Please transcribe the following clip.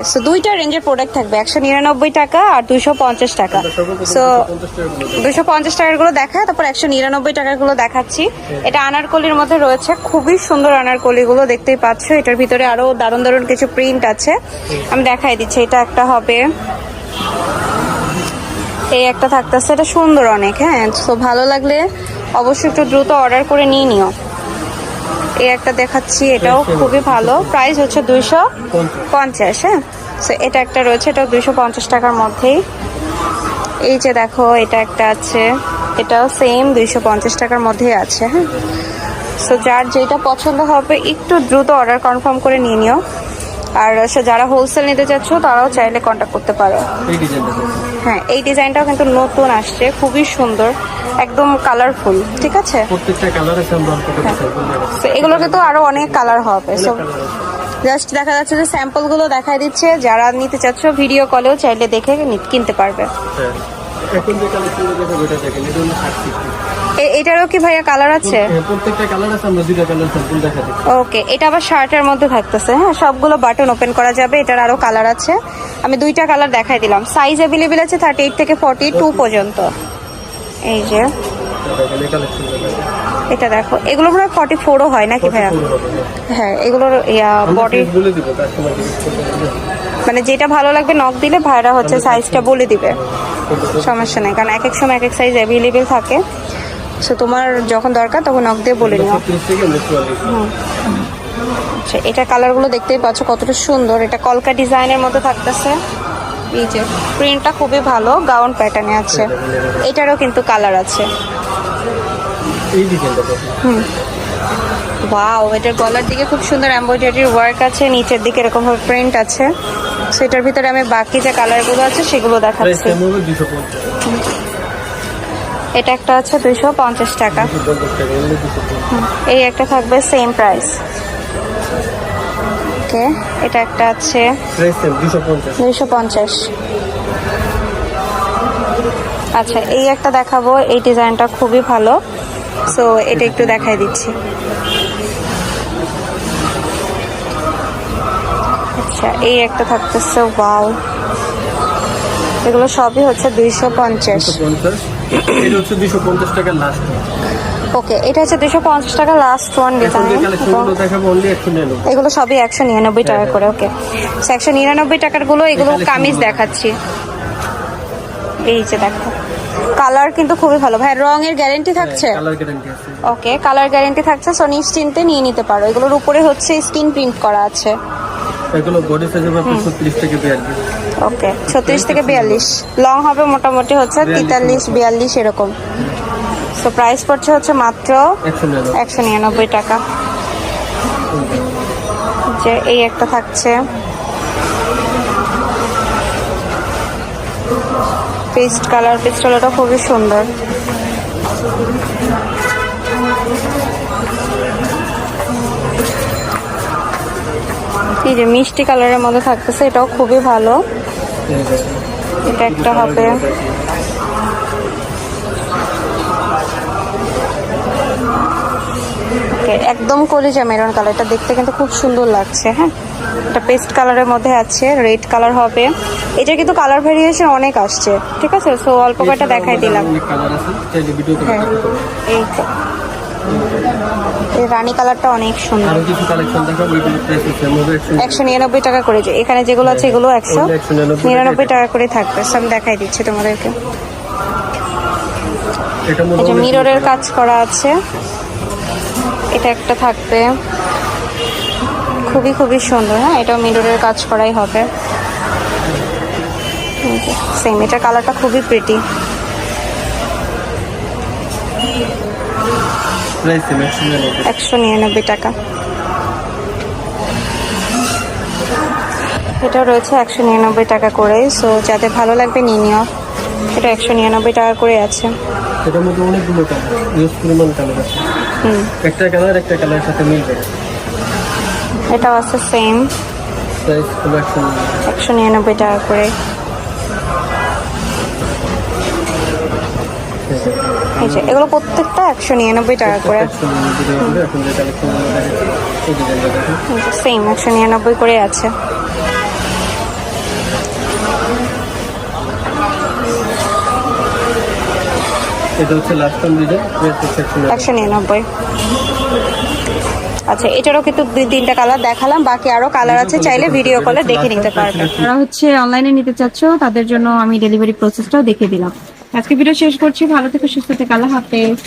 So দুইটা রেঞ্জের product থাকবে, একশো নিরানব্বই টাকা আর দুইশো পঞ্চাশ টাকা। সো দুইশো পঞ্চাশ টাকারগুলো দেখা, তারপর একশো নিরানব্বই টাকারগুলো দেখাচ্ছি। এটা আনারকলির মধ্যে রয়েছে, খুবই সুন্দর আনারকলি গুলো দেখতেই পাচ্ছ। এটার ভিতরে আরও দারুণ দারুণ কিছু প্রিন্ট আছে। আমি দেখাই দিচ্ছি, এটা একটা হবে। এই একটা থাকতেছে, এটা সুন্দর অনেক হ্যাঁ। তো ভালো লাগলে অবশ্যই একটু দ্রুত অর্ডার করে নিয়ে নিও। এই একটা দেখাচ্ছি এটাও খুবই ভালো। প্রাইস হচ্ছে দুইশো পঞ্চাশ। হ্যাঁ? সো এটা একটা রয়েছে এটাও দুইশো পঞ্চাশ টাকার মধ্যেই। এই যে দেখো এটা একটা আছে এটাও সেম দুইশো পঞ্চাশ টাকার মধ্যেই আছে হ্যাঁ? সো যার যেটা পছন্দ হবে একটু দ্রুত অর্ডার কনফার্ম করে নিয়ে নিও। আর যারা হোলসেল নিতে চাচ্ছ তারাও চাইলে কন্ট্যাক্ট করতে পারো। হ্যাঁ এই ডিজাইনটাও কিন্তু নতুন আসছে খুবই সুন্দর একদম কালারফুল ঠিক আছে প্রত্যেকটা কালার আছে দেখাচ্ছি। তো এগুলো কিন্তু আরও অনেক কালার হবে সো। জাস্ট দেখা যাচ্ছে যে স্যাম্পলগুলো দেখাই দিচ্ছে যারা নিতে চাচ্ছ ভিডিও কলেও চাইলে দেখে কিনতে পারবে হ্যাঁ। এখন যে দেখো দেখেন এটা হলো এটারও কি ভাইয়া কালার আছে? প্রত্যেকটা কালার আছে আমরা দুইটা কালার স্যাম্পল দেখা দিচ্ছি ওকে এটা আবার শার্টের মধ্যে থাকতেছে হ্যাঁ? সবগুলো বাটন ওপেন করা যাবে এটার আরও কালার আছে। আমি দুইটা কালার দেখাই দিলাম। সাইজ অ্যাভেলেবেল আছে থার্টি এইট থেকে ফর্টি টু পর্যন্ত। এই যে এটা দেখো এগুলো মনে হয় ফর্টি ফোরও হয় নাকি ভাইয়া? না। হ্যাঁ। এগুলোর বডি মানে যেটা ভালো লাগবে নক দিলে ভাইরা হচ্ছে সাইজটা বলে দিবে। সমস্যা নেই কারণ এক এক সময় এক এক সাইজ অ্যাভেলেবেল থাকে। সো তোমার যখন দরকার তখন নক দিয়ে বলে নিও। আচ্ছা এটা কালারগুলো দেখতেই পাচ্ছ কতটা সুন্দর। এটা কলকা ডিজাইনের মধ্যে থাকতেছে। এই যে প্রিন্টটা খুবই ভালো গাউন প্যাটার্নে আছে। এটারও কিন্তু কালার আছে। দেখুন ওয়াও এটার গলার দিকে খুব সুন্দর এমব্রয়ডারির ওয়ার্ক আছে, নিচের দিকে এরকম ভাবে প্রিন্ট আছে সেটার ভিতরে আমি বাকি যে কালারগুলো আছে, সেগুলো দেখাচ্ছি। এটা একটা আছে দুইশো পঞ্চাশ টাকা। এই একটা থাকবে সেম প্রাইস ওকে, এটা একটা আছে দুইশো পঞ্চাশ। আচ্ছা এই একটা দেখাবো, এই ডিজাইনটা খুবই ভালো। সো এটা একটু দেখাই দিচ্ছি। আচ্ছা এই একটা থাকতেছে ওয়াও এগুলো সবই হচ্ছে দুইশো পঞ্চাশ। এটা হচ্ছে দুশো পঞ্চাশ টাকা লাস্ট ওকে এটা হচ্ছে দুইশো পঞ্চাশ টাকা লাস্ট ওয়ান ডিজাইন এগুলো সবই একশো নিরানব্বই টাকা হ্যাঁ, করে ওকে। টাকারগুলো এগুলো কামিজ দেখাচ্ছি। এই যে দেখো কালার কিন্তু খুবই ভালো। ভাই রঙের গ্যারেন্টি থাকছে? ওকে কালার গ্যারেন্টি থাকছে সো নিশ্চিন্তে নিয়ে নিতে পারো। এগুলোর উপরে হচ্ছে স্ক্রিন প্রিন্ট করা আছে। এগুলো বডি সাইজ হবে আপনার ছত্রিশ থেকে বিয়াল্লিশ ওকে ছত্রিশ থেকে বিয়াল্লিশ। লং হবে মোটামুটি হচ্ছে তেতাল্লিশ বিয়াল্লিশ এরকম। সো প্রাইস পড়ছে হচ্ছে মাত্র একশো নিরানব্বই। টাকা। যে এই একটা থাকছে। পেস্ট কালার পেস্টলটা খুবই সুন্দর। এই যে মিষ্টি কালারের মধ্যে থাকতেছে এটাও খুবই ভালো। এটা একটা হবে। একদম কলিজা মেরুন কালার। এটা দেখতে কিন্তু খুব সুন্দর লাগছে হ্যাঁ? এটা পেস্ট কালারের মধ্যে আছে রেড কালার হবে। এটা কিন্তু কালার ভেরিয়েশন অনেক আসছে ঠিক আছে? সো অল্প কয়টা দেখাই দিলাম। হ্যাঁ। এই তো। রানী কালারটা অনেক সুন্দর। আরও কিছু কালেকশন দেখাবো এগুলো প্রাইস টাকা করে যে এখানে যেগুলো আছে এগুলো একশো 199 নিরানব্বই টাকা। করে থাকবে। সো আমি দেখাই দিচ্ছি তোমাদেরকে। এটা মিররের কাজ করা আছে। এটা একটা থাকবে। খুবই খুবই সুন্দর হ্যাঁ? এটাও মিররের কাজ করাই হবে। সেম এটা কালারটা খুবই প্রিটি প্রাইস একশো নিরানব্বই টাকা। এটা রয়েছে একশো নিরানব্বই টাকা করে। সো যাদের ভালো লাগবে নিয়ে নিও। এটা একশো নিরানব্বই টাকা করে আছে। এটার মধ্যে অনেকগুলো কালার ইউজ পরিমাণ কালার আছে। একটা কালার একটা কালারের সাথে মিলবে। এটাও আছে সেম প্রাইস হলো একশো নিরানব্বই টাকা করে। এগুলো প্রত্যেকটা একশো নিরানব্বই টাকা করে। সেম একশো নিরানব্বই করে। আছে। একশো নিরানব্বই। আচ্ছা এটারও কিন্তু দুই তিনটা কালার দেখালাম, বাকি আরও কালার আছে, চাইলে ভিডিও কলে দেখে নিতে পারবেন। যারা হচ্ছে অনলাইনে নিতে চাচ্ছ, তাদের জন্য আমি ডেলিভারি প্রসেসটাও দেখে দিলাম। আজকে ভিডিও শেষ করছি, ভালো থেকে, সুস্থ থেকে, আল্লাহ হাফেজ।